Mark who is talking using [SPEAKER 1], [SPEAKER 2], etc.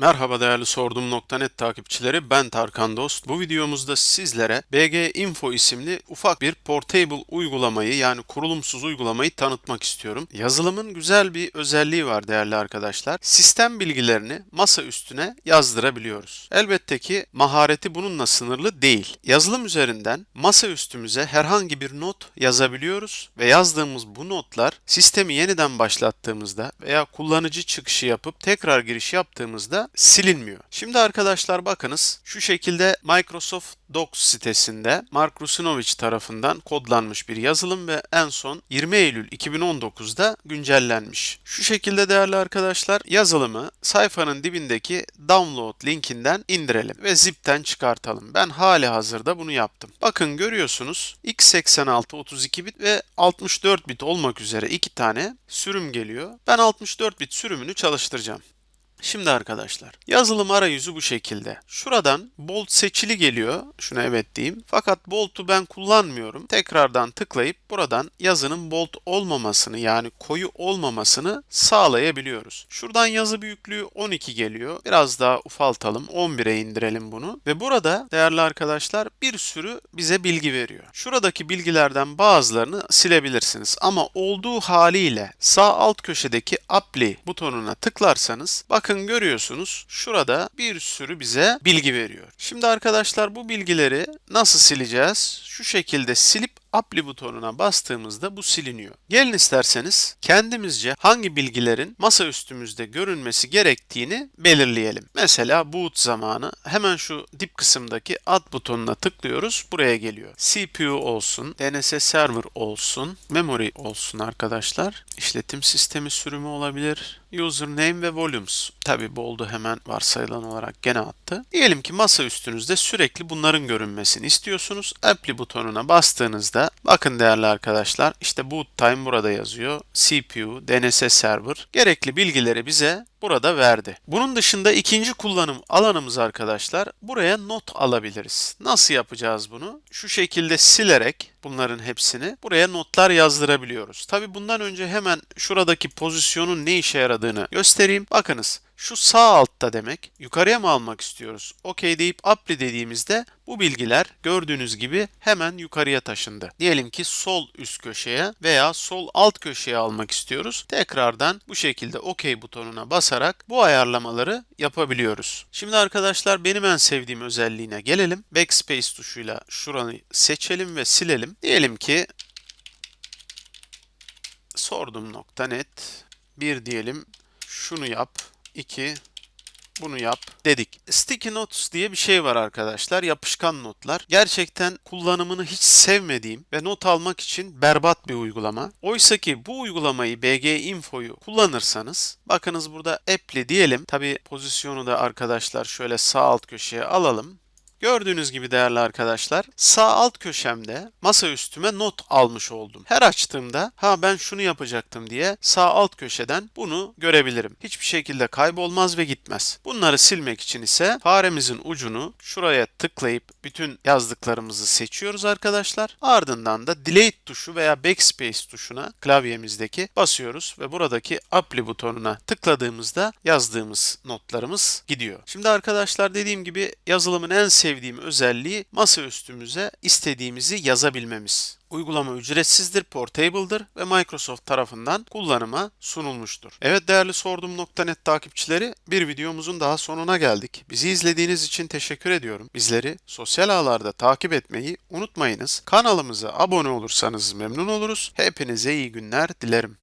[SPEAKER 1] Merhaba değerli Sordum.net takipçileri ben Tarkan Dost. Bu videomuzda sizlere BG Info isimli ufak bir portable uygulamayı yani kurulumsuz uygulamayı tanıtmak istiyorum. Yazılımın güzel bir özelliği var değerli arkadaşlar. Sistem bilgilerini masa üstüne yazdırabiliyoruz. Elbette ki mahareti bununla sınırlı değil. Yazılım üzerinden masa üstümüze herhangi bir not yazabiliyoruz ve yazdığımız bu notlar sistemi yeniden başlattığımızda veya kullanıcı çıkışı yapıp tekrar giriş yaptığımızda silinmiyor. Şimdi arkadaşlar bakınız şu şekilde Microsoft Docs sitesinde Mark Rusinovich tarafından kodlanmış bir yazılım ve en son 20 Eylül 2019'da güncellenmiş. Şu şekilde değerli arkadaşlar yazılımı sayfanın dibindeki download linkinden indirelim ve zipten çıkartalım. Ben hali hazırda bunu yaptım. Bakın görüyorsunuz x86 32 bit ve 64 bit olmak üzere iki tane sürüm geliyor. Ben 64 bit sürümünü çalıştıracağım. Şimdi arkadaşlar yazılım arayüzü bu şekilde. Şuradan bolt seçili geliyor. Şuna evet diyeyim. Fakat bolt'u ben kullanmıyorum. Tekrardan tıklayıp buradan yazının bolt olmamasını yani koyu olmamasını sağlayabiliyoruz. Şuradan yazı büyüklüğü 12 geliyor. Biraz daha ufaltalım. 11'e indirelim bunu. Ve burada değerli arkadaşlar bir sürü bize bilgi veriyor. Şuradaki bilgilerden bazılarını silebilirsiniz. Ama olduğu haliyle sağ alt köşedeki apply butonuna tıklarsanız bakın görüyorsunuz şurada bir sürü bize bilgi veriyor. Şimdi arkadaşlar bu bilgileri nasıl sileceğiz? Şu şekilde silip apply butonuna bastığımızda bu siliniyor. Gelin isterseniz kendimizce hangi bilgilerin masa üstümüzde görünmesi gerektiğini belirleyelim. Mesela boot zamanı hemen şu dip kısımdaki add butonuna tıklıyoruz. Buraya geliyor. CPU olsun, DNS server olsun, memory olsun arkadaşlar. İşletim sistemi sürümü olabilir. Username ve volumes. Tabi bu oldu hemen varsayılan olarak gene attı. Diyelim ki masa üstünüzde sürekli bunların görünmesini istiyorsunuz. Apply butonuna bastığınızda bakın değerli arkadaşlar işte boot time burada yazıyor. CPU, DNS server gerekli bilgileri bize burada verdi. Bunun dışında ikinci kullanım alanımız arkadaşlar buraya not alabiliriz. Nasıl yapacağız bunu? Şu şekilde silerek bunların hepsini buraya notlar yazdırabiliyoruz. Tabi bundan önce hemen şuradaki pozisyonun ne işe yaradığını göstereyim. Bakınız şu sağ altta demek. Yukarıya mı almak istiyoruz? OK deyip apply dediğimizde bu bilgiler gördüğünüz gibi hemen yukarıya taşındı. Diyelim ki sol üst köşeye veya sol alt köşeye almak istiyoruz. Tekrardan bu şekilde OK butonuna basarak bu ayarlamaları yapabiliyoruz. Şimdi arkadaşlar benim en sevdiğim özelliğine gelelim. Backspace tuşuyla şuranı seçelim ve silelim. Diyelim ki sordum.net bir diyelim şunu yap 2 bunu yap dedik. Sticky Notes diye bir şey var arkadaşlar. Yapışkan notlar. Gerçekten kullanımını hiç sevmediğim ve not almak için berbat bir uygulama. Oysa ki bu uygulamayı BG Info'yu kullanırsanız bakınız burada Apply diyelim. Tabi pozisyonu da arkadaşlar şöyle sağ alt köşeye alalım. Gördüğünüz gibi değerli arkadaşlar sağ alt köşemde masa üstüme not almış oldum. Her açtığımda ha ben şunu yapacaktım diye sağ alt köşeden bunu görebilirim. Hiçbir şekilde kaybolmaz ve gitmez. Bunları silmek için ise faremizin ucunu şuraya tıklayıp bütün yazdıklarımızı seçiyoruz arkadaşlar. Ardından da delete tuşu veya backspace tuşuna klavyemizdeki basıyoruz ve buradaki apply butonuna tıkladığımızda yazdığımız notlarımız gidiyor. Şimdi arkadaşlar dediğim gibi yazılımın en sevdiğim sevdiğim özelliği masa üstümüze istediğimizi yazabilmemiz. Uygulama ücretsizdir, portable'dır ve Microsoft tarafından kullanıma sunulmuştur. Evet değerli Sordum.net takipçileri bir videomuzun daha sonuna geldik. Bizi izlediğiniz için teşekkür ediyorum. Bizleri sosyal ağlarda takip etmeyi unutmayınız. Kanalımıza abone olursanız memnun oluruz. Hepinize iyi günler dilerim.